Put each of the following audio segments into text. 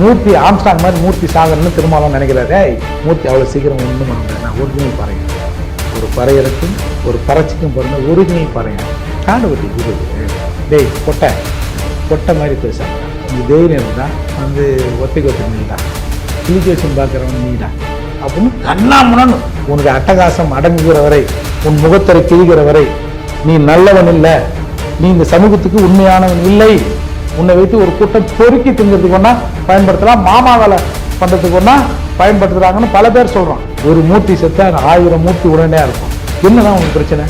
மூர்த்தி Armstrong மாதிரி மூர்த்தி சாகணும்னு திருமாவளவன் நினைக்கிறாரு. மூர்த்தி அவ்வளோ சீக்கிரம் ஒன்றும் பண்ண நான் ஒரிஜினல் பறையன் ஒரு பறையலுக்கும் ஒரு பறச்சிக்கும் பிறந்த ஒரிஜினல் பறையன் காடு குரு டேய் கொட்டை. கொட்டை மாதிரி பேசுகிறேன் நீ தைரியம் தான் வந்து ஒத்தைக்கு தான் நீடா கிளிகேஷன் பார்க்குறவன் நீடா. அப்படின்னு கண்ணாமணன் உனக்கு அட்டகாசம் அடங்குகிற வரை உன் முகத்தரை கிழிகிற வரை நீ நல்லவன் இல்லை. நீ இந்த சமூகத்துக்கு உண்மையானவன் இல்லை. உன்னை வைத்து ஒரு கூட்டம் பொறுக்கி திங்கிறதுக்கு ஒன்றா பயன்படுத்தலாம். மாமா வேலை பண்ணுறதுக்கு ஒன்றா பயன்படுத்துகிறாங்கன்னு பல பேர் சொல்கிறோம் ஒரு மூர்த்தி செத்த ஆயிரம் மூர்த்தி உடனே இருக்கும். என்னதான் உனக்கு பிரச்சனை?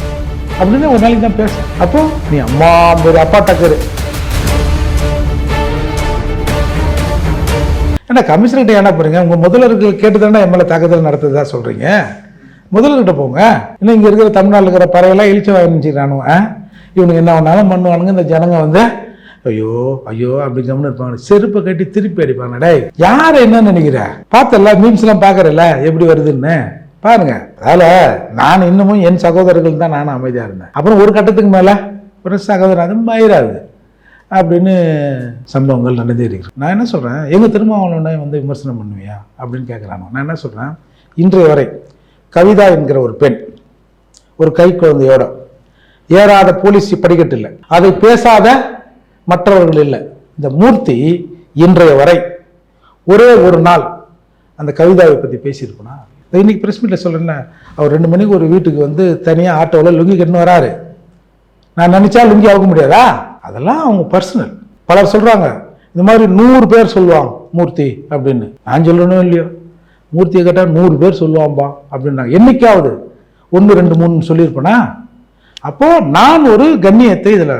அப்படின்னு ஒரு நாளைக்கு தான் பேச அப்போ நீ அம்மா ஒரு அப்பா டக்கரு ஏன்னா கமிஷனர்கிட்ட என்ன பண்ணுறீங்க உங்கள் முதல்வர்கள் கேட்டு தானே எம்எல்ஏ தாக்குதல் நடத்துறதா சொல்கிறீங்க முதல்வர்கிட்ட போங்க. இன்னும் இங்கே இருக்கிற தமிழ்நாட்டில் இருக்கிற பறவைலாம் இழிச்சு வாங்கிச்சிக்கிறானுவ இவனுக்கு என்ன பண்ணாலும் பண்ணுவானுங்க இந்த ஜனங்க வந்து ஐயோ ஐயோ அப்படி கம்னு இருப்பாங்க செருப்பை கட்டி திருப்பி அடிப்பாங்க டே யார் என்ன நினைக்கிற? பார்த்தல மீம்ஸ் எல்லாம் பாக்குறல எப்படி வருதுன்னு? பாருங்க. அதில் நான் இன்னமும் என் சகோதரர்கள் தான் நானும் அமைதியாக இருந்தேன். அப்புறம் ஒரு கட்டத்துக்கு மேலே ஒரு சகோதரன் அது மயிராது. அப்படின்னு சம்பவங்கள் நடந்தே இருக்கிறது. நான் என்ன சொல்கிறேன் எங்கள் திருமாவளவனை வந்து விமர்சனம் பண்ணுவியா? அப்படின்னு கேட்குறாங்க நான் என்ன சொல்கிறேன் இன்றைய வரை கவிதா என்கிற ஒரு பெண் ஒரு கை குழந்தையோட ஏறாத போலீஸ் படிக்கட்டு இல்லை. அதை பேசாத மற்றவர்கள் இல்லை. இந்த மூர்த்தி இன்றைய வரை ஒரே ஒரு நாள் அந்த கவிதாவை பற்றி பேசியிருப்போனா? இன்னைக்கு ப்ரெஸ் மீட்டில் சொல்கிறேன்னா அவர் ரெண்டு மணிக்கு ஒரு வீட்டுக்கு வந்து தனியாக ஆட்டோவில் லுங்கி கட்டுன்னு வராரு. நான் நினச்சா லுங்கி ஆக முடியாதா? அதெல்லாம் அவங்க பர்சனல் பலர் சொல்கிறாங்க இந்த மாதிரி நூறு பேர் சொல்லுவாங்க மூர்த்தி அப்படின்னு. நான் சொல்லணும் இல்லையோ? மூர்த்தியை கேட்டால் நூறு பேர் சொல்லுவான்பா அப்படின்னாங்க. என்னைக்காவது ஒன்று ரெண்டு மூணு சொல்லியிருப்பேனா? அப்போது நான் ஒரு கண்ணியத்தை இதில்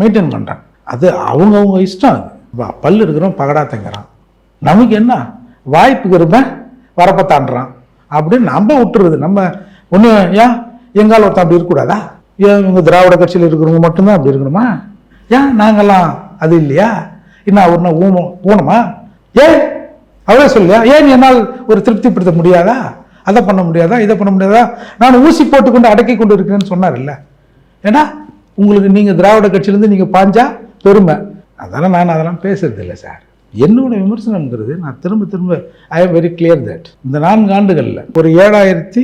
மெயின்டைன் பண்ணுறேன் அது அவங்கவுங்க இஷ்டம் அது. வா, பல்லு இருக்கிறவன் பகடா தங்குறான். நமக்கு என்ன? வாய்ப்புக்கு இருப்பேன் வரப்ப தாண்டுறான். அப்படின்னு நம்ம விட்டுறது. நம்ம ஒன்று ஏன் எங்கால ஒருத்தன் அப்படி இருக்கக்கூடாதா? ஏன் இவங்க திராவிட கட்சியில் இருக்கிறவங்க மட்டும்தான் அப்படி இருக்கணுமா? ஏன் நாங்கள்லாம் அது இல்லையா? என்ன ஒன்று ஊனம் ஊனமா? ஏன் அவரே சொல்லியா ஏன் என்னால் ஒரு திருப்திப்படுத்த முடியாதா? அதை பண்ண முடியாதா? இதை பண்ண முடியாதா? நான் ஊசி போட்டுக்கொண்டு அடக்கி கொண்டு இருக்கிறேன்னு சொன்னார் இல்லை. ஏன்னா உங்களுக்கு நீங்கள் திராவிட கட்சியிலேருந்து நீங்கள் பாஞ்சா பெருமை. அதெல்லாம் நான் அதெல்லாம் பேசுறதில்லை சார். என்னோட விமர்சனம்ங்கிறது நான் திரும்ப திரும்ப I am very clear that இந்த நான்கு ஆண்டுகளில் ஒரு ஏழாயிரத்தி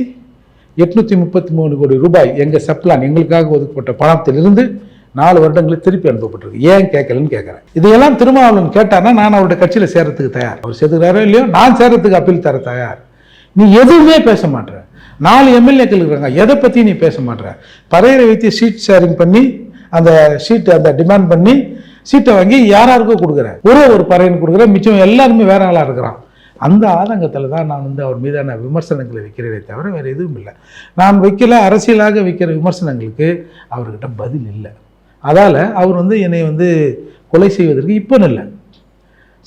எட்நூற்றி முப்பத்தி மூணு கோடி ரூபாய் எங்கள் சப்ளான் எங்களுக்காக ஒதுக்கப்பட்ட பணத்திலிருந்து நாலு வருடங்களுக்கு திருப்பி அனுப்பப்பட்டிருக்கு. ஏன் கேட்கலன்னு கேட்குறேன். இதையெல்லாம் திருமாவளவன் கேட்டானா நான் அவருடைய கட்சியில் சேரத்துக்கு தயார். அவர் சேர்த்துக்கிறாரோ இல்லையோ நான் சேரத்துக்கு அப்பீல் தர தயார். நீ எதுவுமே பேச மாட்டேற. நாலு எம்எல்ஏக்கள் இருக்கிறாங்க. எதை பற்றி நீ பேச மாட்டேற. பறையரை வைத்து சீட் ஷேரிங் பண்ணி அந்த சீட் அந்த டிமாண்ட் பண்ணி சீட்டை வாங்கி யாராருக்கோ கொடுக்குறேன். ஒரே ஒரு பறையன் கொடுக்குறேன். மிச்சம் எல்லாருமே வேற ஆளாக இருக்கிறான். அந்த ஆதங்கத்தில் தான் நான் வந்து அவர் மீதான விமர்சனங்களை வைக்கிறதே தவிர வேறு எதுவும் இல்லை. நான் வைக்கல அரசியலாக வைக்கிற விமர்சனங்களுக்கு அவர்கிட்ட பதில் இல்லை. அதால் அவர் வந்து என்னை வந்து கொலை செய்வதற்கு இப்போ இல்லை.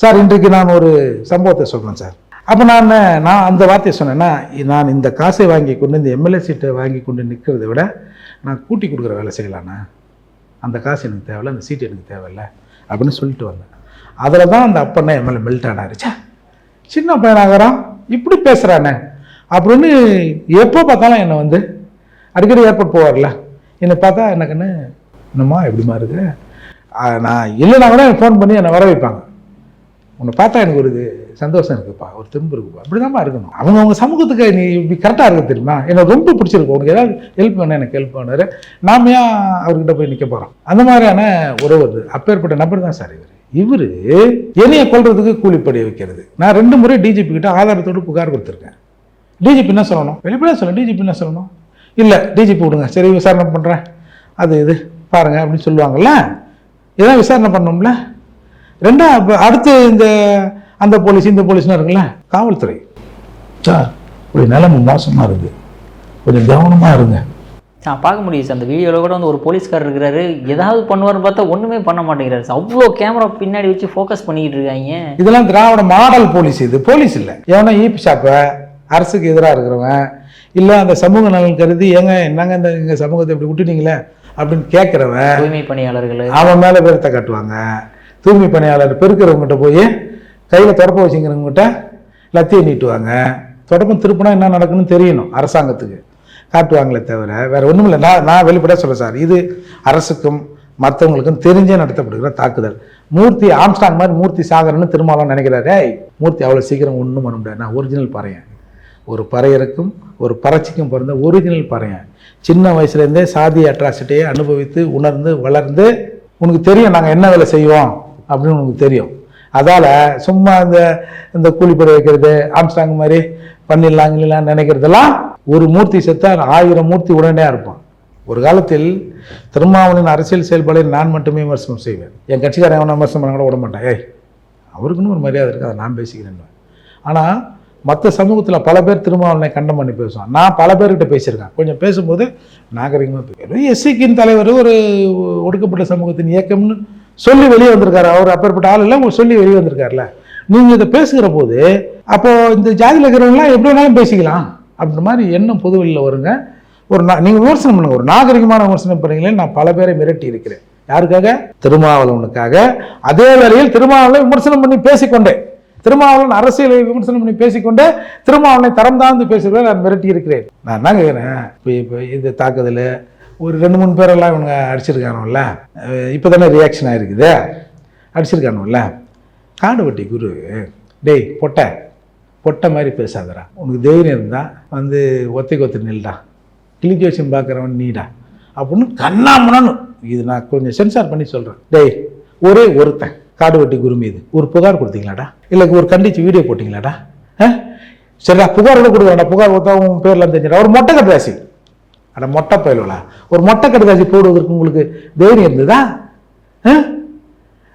சார் இன்றைக்கு நான் ஒரு சம்பவத்தை சொல்கிறேன் சார். அப்போ நான் நான் அந்த வார்த்தையை சொன்னேன்னா நான் இந்த காசை வாங்கி கொண்டு இந்த எம்எல்ஏ சீட்டை வாங்கி கொண்டு நிற்கிறத விட நான் கூட்டி கொடுக்குற வேலை செய்யலாண்ணா? அந்த காசு எனக்கு தேவையில்ல அந்த சீட் எனக்கு தேவையில்ல அப்படின்னு சொல்லிட்டு வந்தேன். அதில் தான் அந்த அப்பண்ணா எம்எல்ஏ மெல்ட் ஆனாருச்சா சின்ன பையனாகிறான் இப்படி பேசுகிறானே அப்படின்னு எப்போ பார்த்தாலும் என்னை வந்து அடிக்கடி ஏர்போர்ட் போவார்ல. என்னை பார்த்தா எனக்குன்னு என்னம்மா எப்படிமா இருக்கு நான் இல்லைனா கூட ஃபோன் பண்ணி என்னை வர வைப்பாங்க உன்னை பார்த்தா எனக்கு ஒரு இது சந்தோஷம் இருக்குப்பா ஒரு திரும்ப இருக்குப்பா. அப்படிதாம்மா இருக்கணும். அவங்க அவங்க சமூகத்துக்கு நீ இப்படி கரெக்டாக இருக்க தெரியுமா? எனக்கு ரொம்ப பிடிச்சிருக்கு. உனக்கு ஏதாவது ஹெல்ப் பண்ண எனக்கு ஹெல்ப் பண்ணார் நாம ஏன் அவர்கிட்ட போய் நிற்க போகிறோம் அந்த மாதிரியான உறவு அது. அப்பேற்பட்ட நபர் தான் சார் இவர். இவர் என்னைய கொள்றதுக்கு கூலிப்படி வைக்கிறது. நான் ரெண்டு முறை டிஜிபி கிட்ட ஆதாரத்தோடு புகார் கொடுத்துருக்கேன். டிஜிபி என்ன சொல்லணும்? வெளிப்படையாக சொல்லணும் டிஜிபி என்ன சொல்லணும்? இல்லை டிஜிபி விடுங்க. சரி விசாரணை பண்ணுறேன் அது இது பாருங்கள் அப்படின்னு சொல்லுவாங்கல்ல? இதான் விசாரணை பண்ணோம்ல ரெண்டா அப்ப அடுத்து இந்த அந்த போலீஸ் இந்த போலீஸ்லாம் இருக்குல்ல? காவல்துறை. சார் ஒரு நிலைமை மோசமாக இருக்குது. கொஞ்சம் கவனமாக இருங்க. நான் பார்க்க முடியுது சார். அந்த வீடியோவில் கூட வந்து ஒரு போலீஸ்காரர் இருக்கிறாரு. ஏதாவது பண்ணுவார்னு பார்த்தா ஒன்றுமே பண்ண மாட்டேங்கிறாரு சார். அவ்வளோ கேமரா பின்னாடி வச்சு ஃபோக்கஸ் பண்ணிக்கிட்டு இருக்காங்க. இதெல்லாம் திராவிட மாடல் போலீஸ் இது. போலீஸ் இல்லை. எவனோ ஈபி ஷாப்பை அரசுக்கு எதிராக இருக்கிறவன் இல்லை அந்த சமூக நலன் கருதி ஏங்க என்னங்க இந்த எங்கள் சமூகத்தை இப்படி விட்டுட்டீங்களே அப்படின்னு கேட்குறவன் தூய்மை பணியாளர்கள். அவன் மேலே பேரத்தை காட்டுவாங்க. தூய்மை பணியாளர் பெருக்கிறவங்ககிட்ட போய் கையில் தொடப்ப வச்சுங்கிறவங்ககிட்ட லத்தியை நீட்டுவாங்க. தொடப்பம் திருப்பினா என்ன நடக்குன்னு தெரியணும் அரசாங்கத்துக்கு. காட்டுவாங்களே தவிர வேறு ஒன்றும் இல்லை நான் நான் வெளிப்படையாக சொல்கிறேன் சார். இது அரசுக்கும் மற்றவங்களுக்கும் தெரிஞ்சே நடத்தப்படுகிற தாக்குதல். மூர்த்தி ஆம்ஸ்டாங் மாதிரி மூர்த்தி சாகரன்னு திருமாவளம் நினைக்கிறாரு. "ஏய், மூர்த்தி அவ்வளோ சீக்கிரம் ஒன்றும் பண்ண முடியாது. நான் ஒரிஜினல் பறையன். ஒரு பறையருக்கும் ஒரு பறச்சிக்கும் பிறந்த ஒரிஜினல் பறையன். சின்ன வயசுலேருந்தே சாதி அட்ராசிட்டியை அனுபவித்து உணர்ந்து வளர்ந்து உனக்கு தெரியும் நாங்கள் என்ன வேலை செய்வோம்? அப்படின்னு உனக்கு தெரியும். அதால் சும்மா இந்த இந்த கூலிப்படை வைக்கிறது ஆம்ஸ்டாங் மாதிரி பண்ணிடலாம் இல்லைலாம் நினைக்கிறதெல்லாம் ஒரு மூர்த்தி செத்தால் ஆயிரம் மூர்த்தி உடனே இருப்பான் ஒரு காலத்தில் திருமாவளின் அரசியல் செயல்பாடை நான் மட்டுமே விமர்சனம் செய்வேன். என் கட்சிக்காரன் எவனை விமர்சனம் பண்ண கூட விட மாட்டேன். ஏய் அவருக்குன்னு ஒரு மரியாதை இருக்குது அதை நான் பேசிக்கிறேன் ஆனால் மற்ற சமூகத்தில் பல பேர் திருமாவளனை கண்டம் பண்ணி பேசுவான். நான் பல பேர்கிட்ட பேசியிருக்கேன். கொஞ்சம் பேசும்போது நாகரிகமாக பேசுவேன். எஸ்சிக்கின் தலைவர் ஒரு ஒடுக்கப்பட்ட சமூகத்தின் இயக்கம்னு சொல்லி வெளியே வந்திருக்காரு. அவர் அப்பேற்பட்ட ஆள் இல்லை சொல்லி வெளியே வந்திருக்காருல்ல நீங்கள் இதை பேசுகிற போது அப்போது இந்த ஜாதியில் இருக்கிறவங்களாம் எப்படி வேணாலும் பேசிக்கலாம் அப்படின்ற மாதிரி எண்ணம் பொதுவெளியில் வருங்க. ஒரு நா நீங்கள் விமர்சனம் பண்ணுங்க. ஒரு நாகரிகமான விமர்சனம் பண்ணீங்களே நான் பல பேரை மிரட்டி இருக்கிறேன். யாருக்காக? திருமாவளவனுக்காக. அதே வேளையில் திருமாவளவன் விமர்சனம் பண்ணி பேசிக்கொண்டேன். திருமாவளவன் அரசியலை விமர்சனம் பண்ணி பேசிக்கொண்டே திருமாவளவனை தரம் தாழ்ந்து பேசுகிறேன் நான் மிரட்டி இருக்கிறேன். நான் என்ன கேட்குறேன்? இப்போ இப்போ இந்த தாக்குதல் ஒரு ரெண்டு மூணு பேரெல்லாம் இவனுங்க அடிச்சிருக்கானுல்ல இப்போ தானே ரியாக்ஷன் ஆகிருக்குது அடிச்சிருக்கானுல்ல காடு குரு டேய் பொட்டை. பொட்டை மாதிரி பேசாதடா. உனக்கு தைரியம் இருந்தால் வந்து ஒத்தை கொத்து நில்டா. கிளிக்கி வச்சு பார்க்குறவன் நீடா. அப்படின்னு கண்ணா முனணும் இது நான் கொஞ்சம் சென்சார் பண்ணி சொல்கிறேன் டேய் ஒரே ஒருத்தன் காடு வெட்டி குரு மீது. ஒரு புகார் கொடுத்தீங்களாடா? இல்லை ஒரு கண்டிச்சு வீடியோ போட்டிங்களாடா? ஆ? சரிடா புகார் கூட கொடுக்கலாம்டா. புகார் கொடுத்தா உன் பேர்லாம் தெரிஞ்சிடா ஒரு மொட்டை கட்டுதாசி அட மொட்டை பயிலா ஒரு மொட்டை கடுதாசி போடுவதற்கு உங்களுக்கு தைரியம் இருந்ததா? ஆ?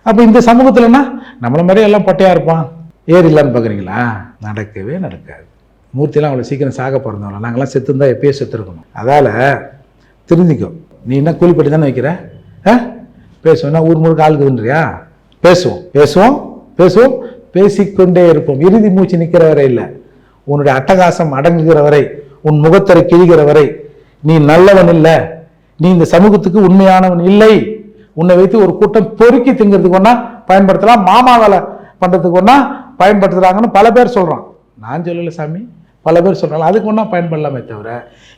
அப்போ இந்த சமூகத்தில்னா நம்மள மாதிரியே எல்லாம் பட்டையாக இருப்பான். ஏர் இல்லைன்னு பார்க்குறீங்களா நடக்கவே நடக்காது. மூர்த்திலாம் அவ்வளோ சீக்கிரம் சாக பிறந்தவங்கள நாங்களாம் செத்துருந்தா எப்பயோ செத்துருக்கணும். அதால் தெரிஞ்சுக்கோ நீ என்ன கூலிப்பட்டி தானே வைக்கிற? ஆ? பேசுவோம்னா ஊர் முழுக்க ஆளுக்குதுன்றியா பேசுவோம். பேசுவோம். பேசுவோம். பேசிக்கொண்டே இருப்போம். இறுதி மூச்சு நிற்கிற வரை இல்லை. உன்னுடைய அட்டகாசம் அடங்குகிற வரை உன் முகத்தரை கிழிகிற வரை நீ நல்லவன் இல்லை. நீ இந்த சமூகத்துக்கு உண்மையானவன் இல்லை. உன்னை வைத்து ஒரு கூட்டம் பொறுக்கி திங்கிறதுக்கு ஒன்றா பயன்படுத்தலாம். மாமா வேலை பண்ணுறதுக்கு ஒன்றா பயன்படுத்துகிறாங்கன்னு பல பேர் சொல்கிறான் நான் சொல்லலை சாமி. பல பேர் சொல்கிறாங்க அதுக்கு ஒன்றா பயன்படலாமே தவிர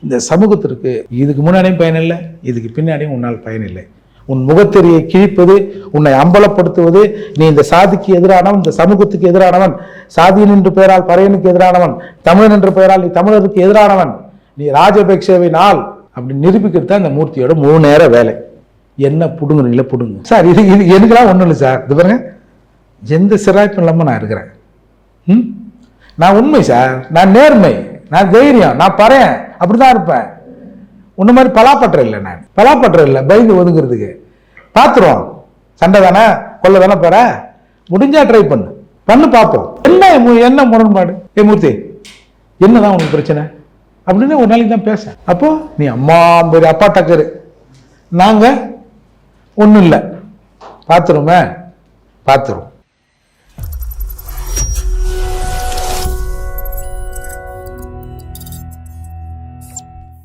இந்த சமூகத்திற்கு இதுக்கு முன்னாடியும் பயனில்லை இதுக்கு பின்னாடியும் உன்னால் பயனில்லை உன் முகத்தெரியை கிழிப்பது உன்னை அம்பலப்படுத்துவது நீ இந்த சாதிக்கு எதிரானவன் இந்த சமூகத்துக்கு எதிரானவன் சாதியின் என்று பெயரால் பறையனுக்கு எதிரானவன் தமிழன் என்ற பெயரால் நீ தமிழருக்கு எதிரானவன் நீ ராஜபக்சேவை நாள் அப்படி நிரூபிக்கிறது தான் இந்த மூர்த்தியோட மூணு நேர வேலை. என்ன புடுங்குறீங்களோ புடுங்க. சார் இது இது எனக்குலாம் ஒன்றும் இல்லை சார். இது பாருங்க. எந்த சிராய்ப்பும் இல்லாமல் நான் இருக்கிறேன். ம்? நான் உண்மை சார். நான் நேர்மை. நான் தைரியம். நான் பறையன். அப்படி தான் இருப்பேன். உன்ன மாதிரி பலாப்பற்ற இல்லை நான். பலாப்பற்ற இல்லை. பயந்து ஒதுங்கிறதுக்கு. பார்த்துருவோம் சண்டை தானே? கொல்ல தானே போற? முடிஞ்சா ட்ரை பண்ணு. பண்ணு பார்ப்போம் என்ன என்ன முரண்பாடு? ஏ மூர்த்தி. என்னதான் உனக்கு பிரச்சனை? அப்படின்னு ஒரு நாளைக்கு தான் பேச. அப்போ நீ அம்மா பெரிய அப்பா டக்கரு நாங்க ஒன்றும் இல்லை. பார்த்துருமே பார்த்துருவோம்